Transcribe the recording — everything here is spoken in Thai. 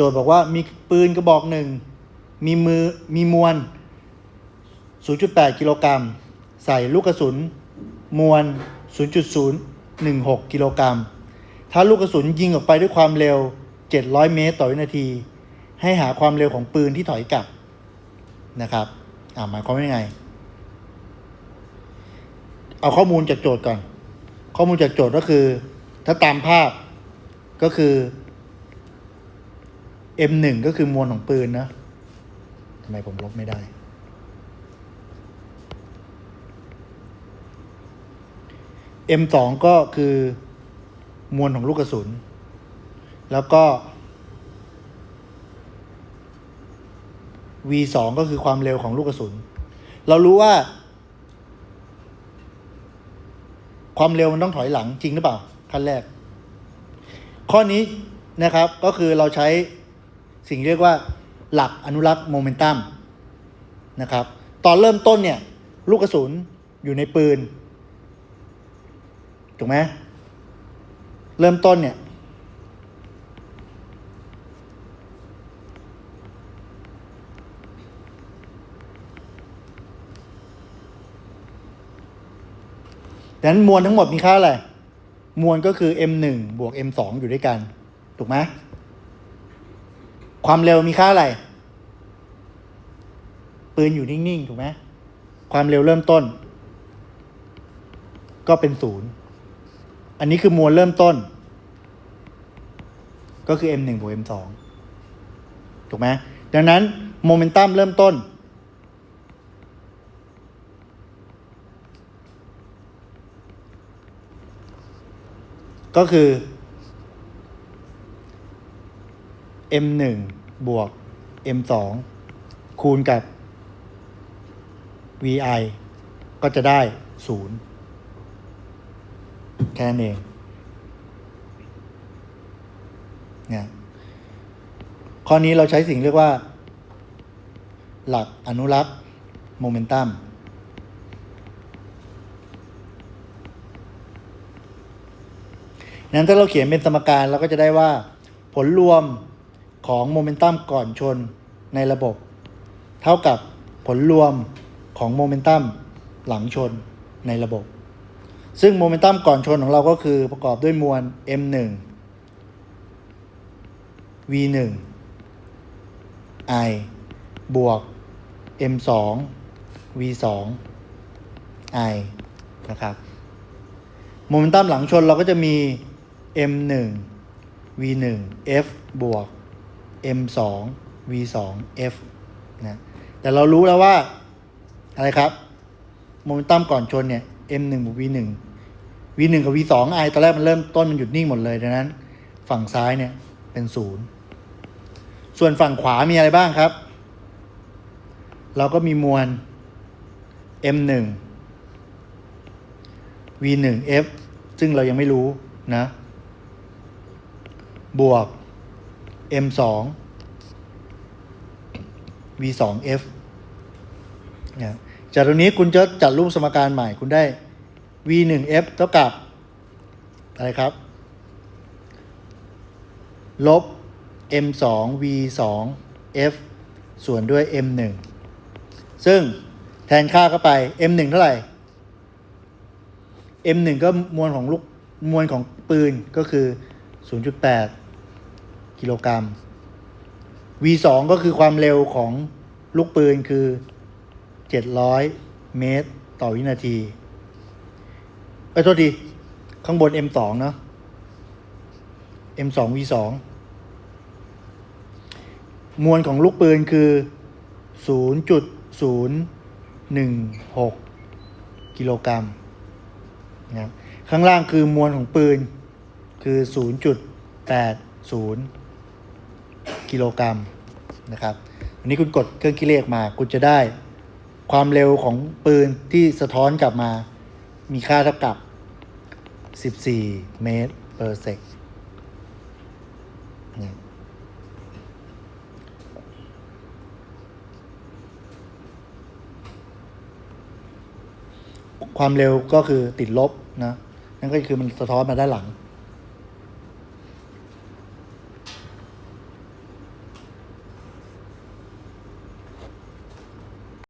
จทย์บอกว่ามีปืนกระบอกหนึ่งมีมือมีมวล 0.8 กิโลกรัม ใส่ลูกกระสุน มวล 0.016 กิโลกรัม ถ้าลูกกระสุนยิงออกไปด้วยความเร็ว 700 เมตรต่อวินาที ให้หาความเร็วของปืนที่ถอยกลับนะครับอ่าหมายความว่ายังไง เอาข้อมูลจากโจทย์ก่อน ข้อมูลจากโจทย์ก็คือ ถ้าตามภาพก็คือ M1 ก็คือมวลของปืนนะทำไมผมลบไม่ได้ M2 ก็คือมวลของลูกกระสุน แล้วก็ V2 ก็คือความเร็วของลูกกระสุน เรารู้ว่า ความเร็วมันต้องถอยหลังจริงหรือเปล่าขั้นแรก ข้อนี้นะครับก็คือเราใช้ สิ่งเรียกว่าหลักอนุรักษ์โมเมนตัมนะครับ ตอนเริ่มต้นเนี่ย ลูกกระสุนอยู่ในปืน ถูกไหมเริ่มต้นเนี่ย ดังนั้นมวลทั้งหมดมีค่าอะไร มวลก็คือ m 1บวก m 2อยู่ด้วยกัน ถูกไหม ความเร็วมีค่าอะไร ปืนอยู่นิ่ง ๆ ถูกไหมความเร็วเริ่มต้น ก็เป็นศูนย์อันนี้คือมวลเริ่มต้น ก็คือ m 1บวก m 2ถูกไหมดังนั้นโมเมนตัมเริ่มต้น ก็คือ m 1 บวก m 2 คูณกับ vi ก็จะได้ 0 แค่นั้นเองเนี่ยข้อนี้เราใช้สิ่งเรียกว่า หลักอนุรักษ์โมเมนตัมนั้นถ้าเราเขียนเป็นสมการเราก็จะได้ว่า ผลรวม ของโมเมนตัมก่อนชนในระบบ เท่ากับผลรวมของโมเมนตัมหลังชนในระบบ ซึ่งโมเมนตัมก่อนชนของเราก็คือประกอบด้วยมวล m1 v1 i บวก m2 v2 i นะครับโมเมนตัมหลังชนเราก็จะมี m1 v1 f บวก m2 v2 f นะแต่เรารู้แล้วว่าอะไรครับโมเมนตัมก่อนชนเนี่ย m1 บวก v1 v1 กับ v2 i ตอนแรกมันเริ่มต้นมันหยุดนิ่งหมดเลยดังนั้น ฝั่งซ้ายเนี่ยเป็นศูนย์ส่วนฝั่งขวามีอะไรบ้างครับ เราก็มีมวล m1 v1f ซึ่งเรายังไม่รู้นะ บวก m2 v2f นะจากตรงนี้คุณจะจัดรูปสมการใหม่คุณได้ v1f เท่ากับ อะไรครับ ลบ m2 v2f ส่วนด้วย m1 ซึ่งแทนค่าเข้าไป m1 เท่าไหร่ M1 ก็มวลของลูกมวลของปืนก็คือ 0.8 กิโลกรัม V2 ก็คือความเร็วของลูกปืนคือ 700 เมตร ต่อวินาทีเอ้ยโทษที ข้างบน M2 เนาะ M2 V2 มวลของลูกปืนคือ 0.016 กิโลกรัมนะครับข้างล่างคือมวลของปืนคือ 0.80 กิโลกรัมนะครับอันนี้คุณกดเครื่องคิดเลขมา คุณจะได้ความเร็วของปืนที่สะท้อนกลับมา มีค่าเท่ากับ 14 เมตร per sec นะความเร็วก็คือติดลบนะ นั่นก็คือมันสะท้อนมาด้านหลัง